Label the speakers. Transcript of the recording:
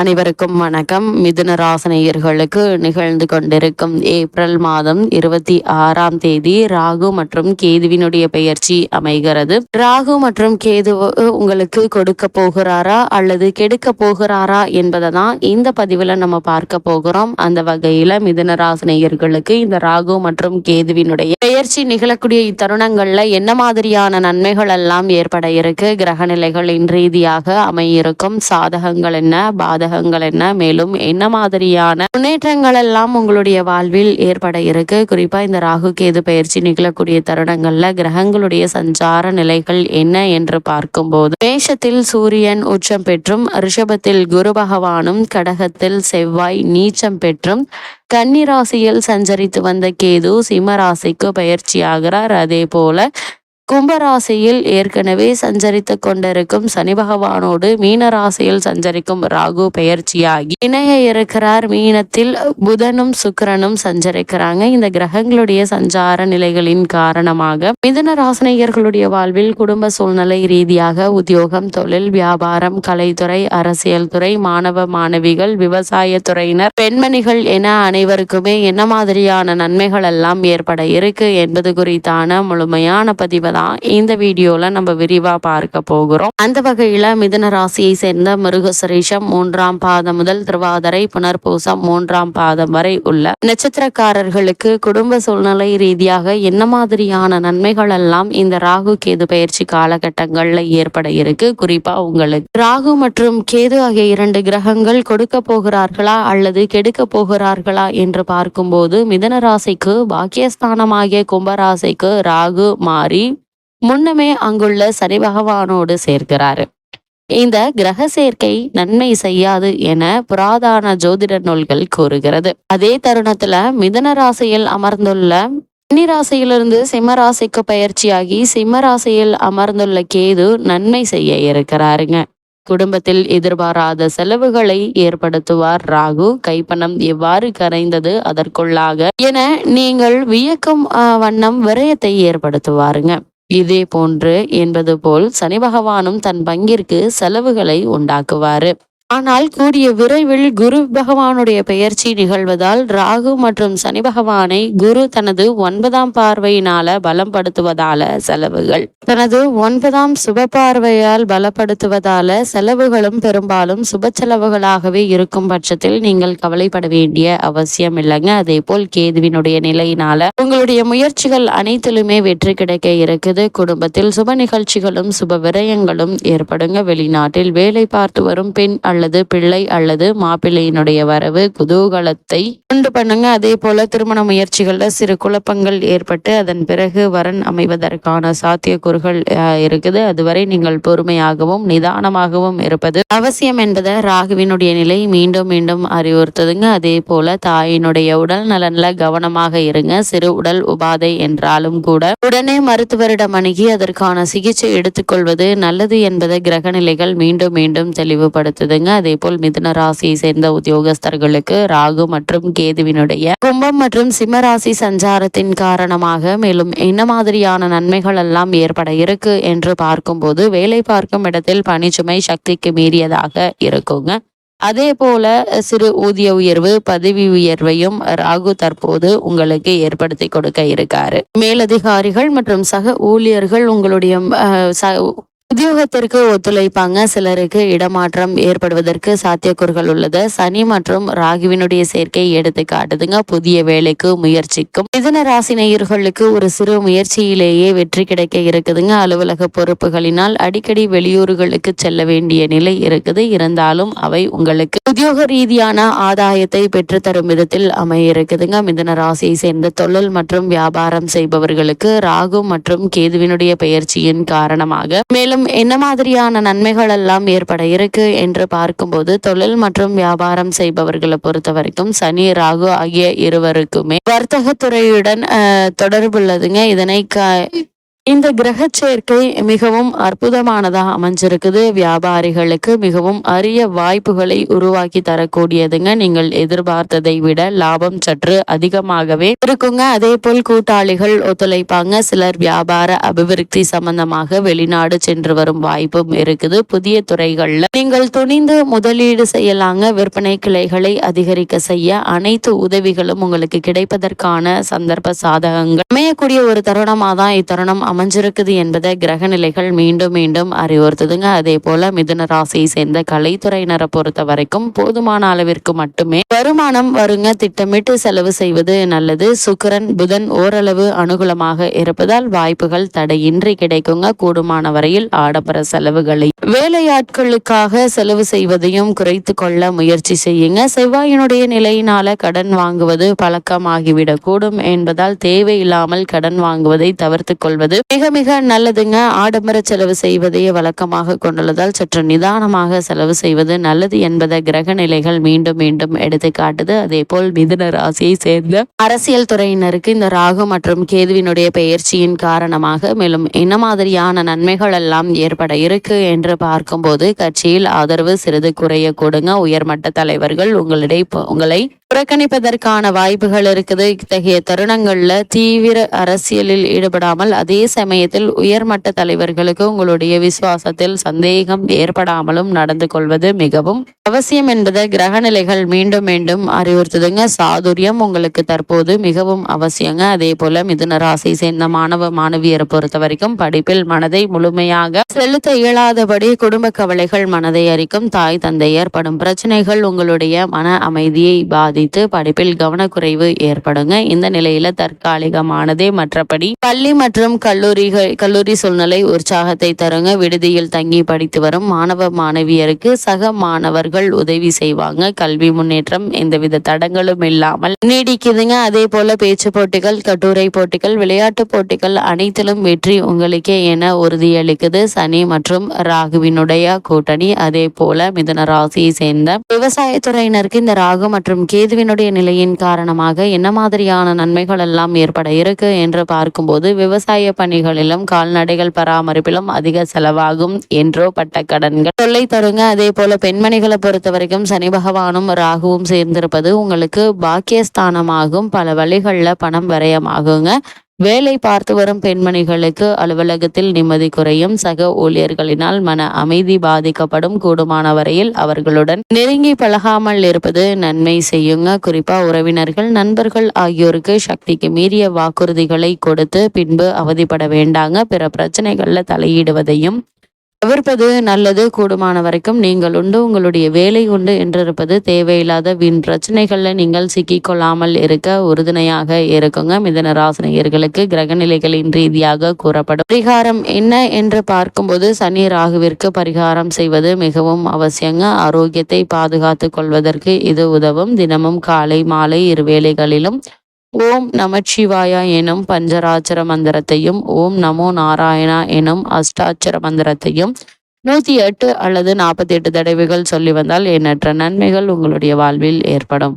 Speaker 1: அனைவருக்கும் வணக்கம். மிதுன ராசனையர்களுக்கு நிகழ்ந்து கொண்டிருக்கும் ஏப்ரல் மாதம் இருபத்தி ஆறாம் தேதி ராகு மற்றும் கேதுவினுடைய பெயர்ச்சி அமைகிறது. ராகு மற்றும் கேது உங்களுக்கு கொடுக்க போகிறாரா அல்லது கெடுக்க போகிறாரா என்பதை தான் இந்த பதிவுல நம்ம பார்க்க போகிறோம். அந்த வகையில மிதுன ராசனையர்களுக்கு இந்த ராகு மற்றும் கேதுவினுடைய பெயர்ச்சி நிகழக்கூடிய இத்தருணங்கள்ல என்ன மாதிரியான நன்மைகள் எல்லாம் ஏற்பட இருக்கு? கிரக நிலைகளின் ரீதியாக அமையிருக்கும் சாதகங்கள் என்ன? பாதகங்கள் என்ன? மேலும் என்ன மாதிரியான முன்னேற்றங்கள் எல்லாம் உங்களுடைய வாழ்வில் ஏற்பட இருக்கு? குறிப்பா இந்த ராகு கேது பயிற்சி நிகழக்கூடிய தருணங்கள்ல கிரகங்களுடைய சஞ்சார நிலைகள் என்ன என்று பார்க்கும்போது மேஷத்தில் சூரியன் உச்சம் பெற்றும் ரிஷபத்தில் குரு பகவானும் கடகத்தில் செவ்வாய் நீச்சம் பெற்றும் கன்னிராசியில் சஞ்சரித்து வந்த கேது சிம்ம ராசிக்கு பயிற்சியாகிறார் அதே போல கும்பராசியில் ஏற்கனவே சஞ்சரித்து கொண்டிருக்கும் சனி பகவானோடு மீன ராசியில் சஞ்சரிக்கும் ராகு பெயர்ச்சியாகி இணைய இருக்கிறார். மீனத்தில் புதனும் சுக்கிரனும் சஞ்சரிக்கிறாங்க. இந்த கிரகங்களுடைய சஞ்சார நிலைகளின் காரணமாக மிதன ராசினியர்களுடைய வாழ்வில் குடும்ப சூழ்நிலை ரீதியாக உத்தியோகம் தொழில் வியாபாரம் கலைத்துறை அரசியல் துறை மாணவ மாணவிகள் விவசாய துறையினர் பெண்மணிகள் என அனைவருக்குமே என்ன மாதிரியான நன்மைகள் எல்லாம் ஏற்பட இருக்கு என்பது குறித்தான முழுமையான பதிவு தான் இந்த வீடியோல நம்ம விரிவா பார்க்க போகிறோம். அந்த வகையில மிதன ராசியை சேர்ந்த மிருகசுரேஷம் மூன்றாம் பாதம் முதல் திருவாதிரை புனர்பூசம் மூன்றாம் பாதம் வரை உள்ள நட்சத்திரக்காரர்களுக்கு குடும்ப சூழ்நிலை ரீதியாக என்ன மாதிரியான நன்மைகள் எல்லாம் இந்த ராகு கேது பயிற்சி காலகட்டங்கள்ல ஏற்பட இருக்கு? குறிப்பா உங்களுக்கு. ராகு மற்றும் கேது ஆகிய இரண்டு கிரகங்கள் கொடுக்க போகிறார்களா அல்லது கெடுக்க போகிறார்களா என்று பார்க்கும்போது மிதன ராசிக்கு பாக்கியஸ்தானமாகிய கும்பராசிக்கு ராகு மாறி முன்னமே அங்குள்ள சனி பகவானோடு சேர்க்கிறாரு. இந்த கிரக சேர்க்கை நன்மை செய்யாது என புராதான ஜோதிட நூல்கள் கூறுகிறது. அதே தருணத்துல மிதன ராசியில் அமர்ந்துள்ள கன்னிராசியிலிருந்து சிம்மராசிக்கு பயிற்சியாகி சிம்மராசியில் அமர்ந்துள்ள கேது நன்மை செய்ய இருக்கிறாருங்க. குடும்பத்தில் எதிர்பாராத செலவுகளை ஏற்படுத்துவார் ராகு. கைப்பணம் எவ்வாறு கரைந்தது அதற்குள்ளாக என நீங்கள் வியக்கும் வண்ணம் விரயத்தை ஏற்படுத்துவாருங்க. இதே போன்று என்பது போல் சனி பகவானும் தன் பங்கிற்கு செலவுகளை உண்டாக்குவாரு. ஆனால் கூடிய விரைவில் குரு பகவானுடைய பெயர்ச்சி நிகழ்வதால் ராகு மற்றும் சனி பகவானை குரு தனது ஒன்பதாம் பார்வையினால பலப்படுத்துவதால செலவுகள். தனது ஒன்பதாம் சுப பார்வையால் பலப்படுத்துவதால செலவுகளும் பெரும்பாலும் சுப செலவுகளாகவே இருக்கும் பட்சத்தில் நீங்கள் கவலைப்பட வேண்டிய அவசியம் இல்லைங்க. அதே போல் கேதுவினுடைய நிலையினால உங்களுடைய முயற்சிகள் அனைத்திலுமே வெற்றி கிடைக்க இருக்குது. குடும்பத்தில் சுப நிகழ்ச்சிகளும் சுப விரயங்களும் ஏற்படுங்க. வெளிநாட்டில் வேலை பார்த்து வரும் பெண் அல்லது பிள்ளை அல்லது மாப்பிள்ளையினுடைய வரவு குதூகலத்தை உண்டு பண்ணுங்க. அதே போல திருமண முயற்சிகள்ல சிறு குழப்பங்கள் ஏற்பட்டு அதன் பிறகு வரன் அமைவதற்கான சாத்தியக்கூறுகள் இருக்குது. அதுவரை நீங்கள் பொறுமையாகவும் நிதானமாகவும் இருப்பது அவசியம் என்பதை ராகுவினுடைய நிலை மீண்டும் மீண்டும் அறிவுறுத்துதுங்க. அதே போல தாயினுடைய உடல் நலன்ல கவனமாக இருங்க. சிறு உடல் உபாதை என்றாலும் கூட உடனே மருத்துவரிடம் அணுகி அதற்கான சிகிச்சை எடுத்துக்கொள்வது நல்லது என்பதை கிரகநிலைகள் மீண்டும் மீண்டும் தெளிவுபடுத்துதுங்க. பாருங்க அதே போல் மிதுன ராசியை சேர்ந்த உத்தியோகஸ்தர்களுக்கு ராகு மற்றும் கேதுவினுடைய கும்பம் மற்றும் சிம்மராசி சஞ்சாரத்தின் காரணமாக மேலும் என்ன மாதிரியான நன்மைகள் எல்லாம் ஏற்பட இருக்கு என்று பார்க்கும்போது வேலை பார்க்கும் இடத்தில் பணிச்சுமை சக்திக்கு மீறியதாக இருக்குங்க. அதே போல சிறு ஊதிய உயர்வு பதவி உயர்வையும் ராகு தற்போது உங்களுக்கு ஏற்படுத்தி கொடுக்க இருக்காரு. மேலதிகாரிகள் மற்றும் சக ஊழியர்கள் உங்களுடைய உத்தியோகத்திற்கு ஒத்துழைப்பாங்க. சிலருக்கு இடமாற்றம் ஏற்படுவதற்கு சாத்தியக்கூறுகள் உள்ளது. சனி மற்றும் ராகுவினுடைய சேர்க்கை எடுத்து காட்டுதுங்க. புதிய வேலைக்கு முயற்சிக்கும். மிதன ராசி நேயர்களுக்கு ஒரு சிறு முயற்சியிலேயே வெற்றி கிடைக்க இருக்குதுங்க. அலுவலக பொறுப்புகளினால் அடிக்கடி வெளியூர்களுக்கு செல்ல வேண்டிய நிலை இருக்குது. இருந்தாலும் அவை உங்களுக்கு உத்தியோக ரீதியான ஆதாயத்தை பெற்றுத்தரும் விதத்தில் அமைய இருக்குதுங்க. மிதன ராசியை சேர்ந்த தொழில் மற்றும் வியாபாரம் செய்பவர்களுக்கு ராகு மற்றும் கேதுவினுடைய பயிற்சியின் காரணமாக மேலும் மேலும் என்ன மாதிரியான நன்மைகள் எல்லாம் ஏற்பட இருக்கு என்று பார்க்கும்போது தொழில் மற்றும் வியாபாரம் செய்பவர்களை பொறுத்த வரைக்கும் சனி ராகு ஆகிய இருவருக்குமே வர்த்தகத்துறையுடன் தொடர்புள்ளதுங்க. இதனை இந்த கிரக சேர்க்கை மிகவும் அற்புதமானதாக அமைஞ்சிருக்குது. வியாபாரிகளுக்கு மிகவும் அரிய வாய்ப்புகளை உருவாக்கி தரக்கூடியதுங்க. நீங்கள் எதிர்பார்த்ததை விட லாபம் சற்று அதிகமாகவே இருக்குங்க. அதே போல் கூட்டாளிகள் ஒத்துழைப்பாங்க. சிலர் வியாபார அபிவிருத்தி சம்பந்தமாக வெளிநாடு சென்று வரும் வாய்ப்பும் இருக்குது. புதிய துறைகள்ல நீங்கள் துணிந்து முதலீடு செய்யலாங்க. விற்பனை கிளைகளை அதிகரிக்க செய்ய அனைத்து உதவிகளும் உங்களுக்கு கிடைப்பதற்கான சந்தர்ப்ப சாதகங்கள். அமையக்கூடிய ஒரு தருணமாக தான் இத்தருணம் அமைஞ்சிருக்குது என்பதை கிரக நிலைகள் மீண்டும் மீண்டும் அறிவுறுத்துதுங்க. அதே போல மிதுன ராசியை சேர்ந்த கலைத்துறையினரை பொறுத்த வரைக்கும் போதுமான அளவிற்கு மட்டுமே வருமானம் வருங்க. திட்டமிட்டு செலவு செய்வது நல்லது. சுக்கரன் புதன் ஓரளவு அனுகூலமாக இருப்பதால் வாய்ப்புகள் தடையின்றி கிடைக்குங்க. கூடுமான வரையில் ஆடம்பர செலவுகளை வேலையாட்களுக்காக செலவு செய்வதையும் குறைத்து கொள்ள முயற்சி செய்யுங்க. செவ்வாயினுடைய நிலையினால கடன் வாங்குவது பழக்கமாகிவிடக்கூடும் என்பதால் தேவையில்லாமல் கடன் வாங்குவதை தவிர்த்து கொள்வது மிக மிக நல்லதுங்க. ஆடம்பர செலவு செய்வதையே வழக்கமாக கொண்டுள்ளதால் சற்று நிதானமாக செலவு செய்வது நல்லது என்பதை கிரக நிலைகள் மீண்டும் மீண்டும் எடுத்து காட்டுது. அதே போல் மிதுன ராசியை சேர்ந்த அரசியல் துறையினருக்கு இந்த ராகு மற்றும் கேதுவினுடைய பெயர்ச்சியின் காரணமாக மேலும் என்ன மாதிரியான நன்மைகள் எல்லாம் ஏற்பட இருக்கு என்று பார்க்கும்போது கட்சியில் ஆதரவு சிறிது குறைய கொடுங்க. உயர்மட்ட தலைவர்கள் உங்களிடையே உங்களை புறக்கணிப்பதற்கான வாய்ப்புகள் இருக்குது. இத்தகைய தருணங்கள்ல தீவிர அரசியலில் ஈடுபடாமல் அதே சமயத்தில் உயர்மட்ட தலைவர்களுக்கு உங்களுடைய விசுவாசத்தில் சந்தேகம் ஏற்படாமலும் நடந்து கொள்வது மிகவும் அவசியம் என்பதை கிரகநிலைகள் மீண்டும் மீண்டும் அறிவுறுத்துதுங்க. சாதுரியம் உங்களுக்கு தற்போது மிகவும் அவசியங்க. அதே போல மிதுன ராசி சேர்ந்த மாணவ மாணவியரை பொறுத்த வரைக்கும் படிப்பில் மனதை முழுமையாக செலுத்த இயலாதபடி குடும்ப கவலைகள் மனதை அரிக்கும். தாய் தந்தை ஏற்படும் பிரச்சனைகள் உங்களுடைய மன அமைதியை பாதித்து படிப்பில் கவனக்குறைவு ஏற்படுங்க. இந்த நிலையில தற்காலிகமானதே மற்றபடி பள்ளி மற்றும் கல்லூரிகள் கல்லூரி சூழ்நிலை உற்சாகத்தை தருங்க. விடுதியில் தங்கி படித்து வரும் மாணவ மாணவியருக்கு சக மாணவர்கள் உதவி செய்வாங்க. கல்வி முன்னேற்றம் எந்தவித தடங்களும் இல்லாமல் நீடிக்குதுங்க. அதே போல பேச்சு போட்டிகள் கட்டுரை போட்டிகள் விளையாட்டு போட்டிகள் அனைத்திலும் வெற்றி உங்களுக்கே என உறுதியளிக்குது சனி மற்றும் ராகுவினுடைய கூட்டணி. அதே போல மிதன ராசியை சேர்ந்த விவசாயத்துறையினருக்கு இந்த ராகு மற்றும் கேதுவினுடைய நிலையின் காரணமாக என்ன மாதிரியான நன்மைகள் எல்லாம் ஏற்பட இருக்கு என்று பார்க்கும்போது விவசாய பணிகளிலும் கால்நடைகள் பராமரிப்பிலும் அதிக செலவாகும் என்றோ பட்ட கடன்கள். தொல்லை தருங்க. அதே போல பெண்மணிகளை பொறுத்த வரைக்கும் சனி பகவானும் ராகுவும் சேர்ந்திருப்பது உங்களுக்கு பாக்கியஸ்தானமாகும். பல வழிகளில் பணம் விரயமாகுங்க. வேலை பார்த்து வரும் பெண்மணிகளுக்கு அலுவலகத்தில் நிம்மதி குறையும். சக ஊழியர்களினால் மன அமைதி பாதிக்கப்படும். கூடுமான வரையில் அவர்களுடன் நெருங்கி பழகாமல் இருப்பது நன்மை செய்யுங்க. குறிப்பா உறவினர்கள் நண்பர்கள் ஆகியோருக்கு சக்திக்கு மீறிய வாக்குறுதிகளை கொடுத்து பின்பு அவதிப்பட வேண்டாங்க. பிற பிரச்சனைகள்ல தலையிடுவதையும் தவிர்ப்பது நல்லது. கூடுமான வரைக்கும் நீங்கள் உண்டு. உங்களுடைய வேலை உண்டு என்றிருப்பது தேவையில்லாத வீண் பிரச்சனைகளில் நீங்கள் சிக்கிக்கொள்ளாமல் இருக்க உறுதுணையாக இருக்குங்க. மிதன ராசினியர்களுக்கு கிரகநிலைகளின் ரீதியாக கூறப்படும். பரிகாரம் என்ன என்று பார்க்கும்போது சனி ராகுவிற்கு பரிகாரம் செய்வது மிகவும் அவசியங்க. ஆரோக்கியத்தை பாதுகாத்து கொள்வதற்கு இது உதவும். தினமும் காலை மாலை இரு வேளைகளிலும் ஓம் நமச்சிவாயா எனும் பஞ்சராட்சர மந்திரத்தையும் ஓம் நமோ நாராயணா எனும் அஷ்டாட்சர மந்திரத்தையும் நூத்தி எட்டு அல்லது நாற்பத்தி எட்டு தடவைகள் சொல்லி வந்தால் எண்ணற்ற நன்மைகள் உங்களுடைய வாழ்வில் ஏற்படும்.